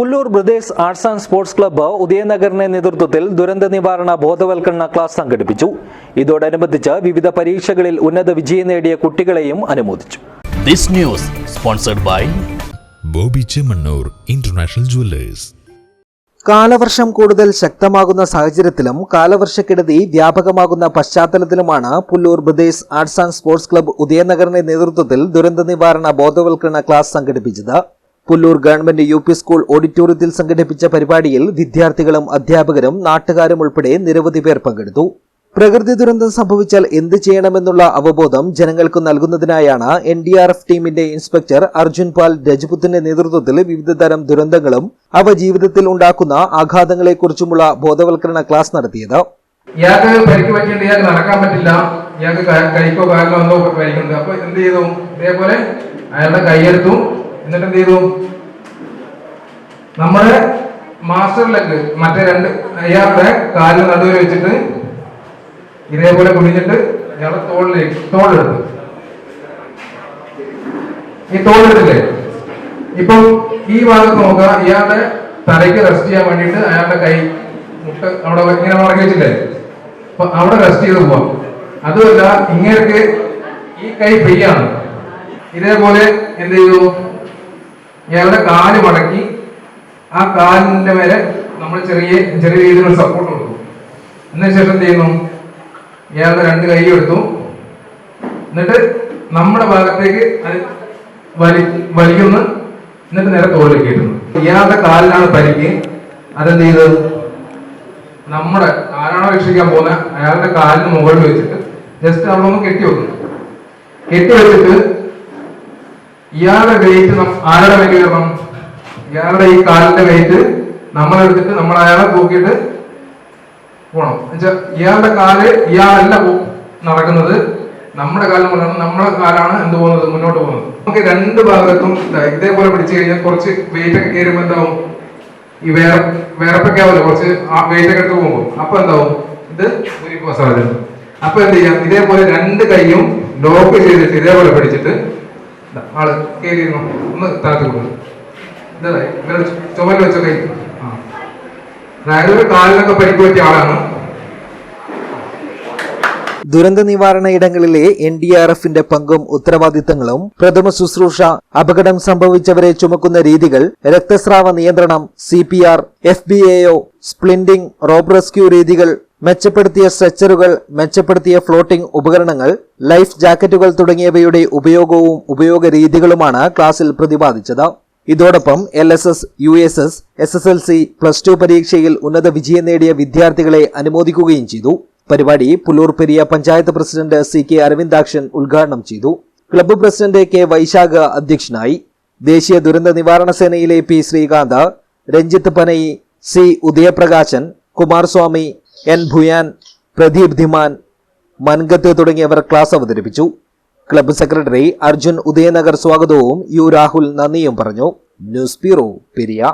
Pulloor brothers arts and sports club ഉദയനഗറിന്റെ നേതൃത്വത്തിൽ ദുരന്ത നിവാരണ ബോധവൽക്കരണ ക്ലാസ് സംഘടിപ്പിച്ചു. ഇതോടനുബന്ധിച്ച് വിവിധ പരീക്ഷകളിൽ ഉന്നത വിജയം നേടിയ കുട്ടികളെയും അനുമോദിച്ചു. This news sponsored by Bobby Chemmanur international jewellers. കാലവർഷം കൂടുതൽ ശക്തമാകുന്ന സാഹചര്യത്തിലും കാലവർഷക്കെടുതി വ്യാപകമാകുന്ന പശ്ചാത്തലത്തിലുമാണ് Pulloor brothers arts and sports club ഉദയനഗറിന്റെ നേതൃത്വത്തിൽ ദുരന്ത നിവാരണ ബോധവൽക്കരണ ക്ലാസ് സംഘടിപ്പിച്ചത്. Pullur government U P school ഓഡിറ്റോറിയത്തിൽ സംഘടിപ്പിച്ച പരിപാടിയിൽ വിദ്യാർത്ഥികളും അധ്യാപകരും നാട്ടുകാരും ഉൾപ്പെടെ നിരവധി പേർ പങ്കെടുത്തു. പ്രകൃതി ദുരന്തം സംഭവിച്ചാൽ എന്ത് ചെയ്യണമെന്നുള്ള അവബോധം ജനങ്ങൾക്ക് നൽകുന്നതിനായാണ് എൻ ഡി ആർ എഫ് ടീമിന്റെ ഇൻസ്പെക്ടർ അർജുൻ പാൽ രജപുത്തിന്റെ നേതൃത്വത്തിൽ വിവിധ തരം ദുരന്തങ്ങളും അവ ജീവിതത്തിൽ ഉണ്ടാക്കുന്ന ആഘാതങ്ങളെക്കുറിച്ചുമുള്ള ബോധവൽക്കരണ ക്ലാസ് നടത്തിയത്. നടക്കാൻ പറ്റില്ല. ഇയാൾക്ക് കൈക്കോ കാലിനോ എന്തോ അപ്പൊ എന്ത് ചെയ്തു? ഇതേപോലെ അയാളുടെ കൈയെടുത്തു. എന്നിട്ട് എന്ത് ചെയ്തു നമ്മുടെ മാസ്റ്റർ ലെഗ് മറ്റേ രണ്ട് അയാളുടെ കാലിന് നടുവിൽ വെച്ചിട്ട് ഇതേപോലെ കുടിഞ്ഞിട്ട് ഇയാളെ തോളിലേക്ക് തോളെടുത്തു ഈ തോളെടുത്തില്ലേ ഇപ്പം ഈ ഭാഗത്ത് നോക്കുക ഇയാളുടെ തലയ്ക്ക് റെസ്റ്റ് ചെയ്യാൻ വേണ്ടിയിട്ട് അയാളുടെ കൈ മുട്ട് അവിടെ ഇങ്ങനെ മടക്കി വെച്ചില്ലേ? അപ്പൊ അവിടെ റെസ്റ്റ് ചെയ്ത് പോവാം. അതുമല്ല ഇങ്ങനെയൊക്കെ ഈ കൈ ഫ്രീ ആണ്. ഇതേപോലെ എന്ത് ചെയ്തു ഇയാളുടെ കാൽ മടക്കി ആ കാലിന്റെ മേലെ നമ്മൾ ചെറിയ ചെറിയ രീതിയിലുള്ള സപ്പോർട്ട് കൊടുക്കും എന്നതിന് എന്ത് ചെയ്യുന്നു? ഇയാളുടെ രണ്ട് കൈ എടുത്തു. എന്നിട്ട് നമ്മുടെ ഭാഗത്തേക്ക് വലി വലിക്കുന്നു. എന്നിട്ട് നേരെ തോളിലേക്ക് ഇടുന്നു. ഇയാളുടെ കാലിനാണ് പരിക്ക്. അതെന്ത് ചെയ്തത് നമ്മുടെ ആരാണോ രക്ഷിക്കാൻ പോകുന്ന അയാളുടെ കാലിന് മുകളിൽ വെച്ചിട്ട് ജസ്റ്റ് ഒന്ന് കെട്ടി വെക്കുന്നു. കെട്ടി വെച്ചിട്ട് ഇയാളുടെ വെയിറ്റ് ആരുടെ വരണം ഇയാളുടെ ഈ കാലിന്റെ വെയിറ്റ് നമ്മളെടുത്തിട്ട് നമ്മൾ അയാളെ തൂക്കിയിട്ട് പോണം. എന്നുവെച്ചാൽ ഇയാളുടെ കാൽ ഇയാളല്ല നടക്കുന്നത്. നമ്മുടെ കാലം കൊണ്ടാണ് നമ്മുടെ കാലാണ് എന്ത് പോകുന്നത്? മുന്നോട്ട് പോകുന്നത്. നമുക്ക് രണ്ട് ഭാഗത്തും ഇതേപോലെ പിടിച്ചു കഴിഞ്ഞാൽ കുറച്ച് വെയിറ്റ് ഒക്കെ കയറുമ്പോൾ എന്താവും? ഈ വേറെ വേറെപ്പൊക്കെ ആവുമല്ലോ കുറച്ച് വെയിറ്റ് ഒക്കെ എടുത്ത് പോകുമ്പോൾ അപ്പൊ എന്താവും? ഇത് ഊരിക്ക് മസാല അപ്പൊ എന്ത് ചെയ്യാം? ഇതേപോലെ രണ്ട് കൈയും ലോക്ക് ചെയ്തിട്ട് ഇതേപോലെ പിടിച്ചിട്ട് ആൾ കയറിയിരുന്നു ഒന്ന് താഴ്ത്തി കൊടുക്കും ഇതാ ഇങ്ങനെ ചുമൽ വെച്ച കൈ. അതായത് ഒരു കാലിനൊക്കെ പരിക്ക് പറ്റിയ ആളാണ്. ദുരന്ത നിവാരണ ഇടങ്ങളിലെ എൻ ഡി ആർ എഫിന്റെ പങ്കും ഉത്തരവാദിത്തങ്ങളും പ്രഥമ ശുശ്രൂഷ അപകടം സംഭവിച്ചവരെ ചുമക്കുന്ന രീതികൾ രക്തസ്രാവ നിയന്ത്രണം C P R F B A splinting rope rescue രീതികൾ മെച്ചപ്പെടുത്തിയ സ്ട്രെച്ചറുകൾ മെച്ചപ്പെടുത്തിയ ഫ്ലോട്ടിംഗ് ഉപകരണങ്ങൾ ലൈഫ് ജാക്കറ്റുകൾ തുടങ്ങിയവയുടെ ഉപയോഗവും ഉപയോഗ രീതികളുമാണ് ക്ലാസ്സിൽ പ്രതിപാദിച്ചത്. ഇതോടൊപ്പം L S S U S S S S L C plus two പരീക്ഷയിൽ ഉന്നത വിജയം നേടിയ വിദ്യാർത്ഥികളെ അനുമോദിക്കുകയും ചെയ്തു. പരിപാടി Pulloor Periya panchayat president C K Aravindakshan ഉദ്ഘാടനം ചെയ്തു. ക്ലബ്ബ് പ്രസിഡന്റ് കെ വൈശാഖ അധ്യക്ഷനായി. ദേശീയ ദുരന്ത നിവാരണ സേനയിലെ P Sreekanth Ranjith Panayi C Udayaprakashan Kumaraswamy N Bhuyan Pradeep Dhiman Mangat തുടങ്ങിയവർ ക്ലാസ് അവതരിപ്പിച്ചു. ക്ലബ്ബ് സെക്രട്ടറി അർജുൻ ഉദയനഗർ സ്വാഗതവും യു രാഹുൽ നന്ദിയും പറഞ്ഞു. News bureau Periya.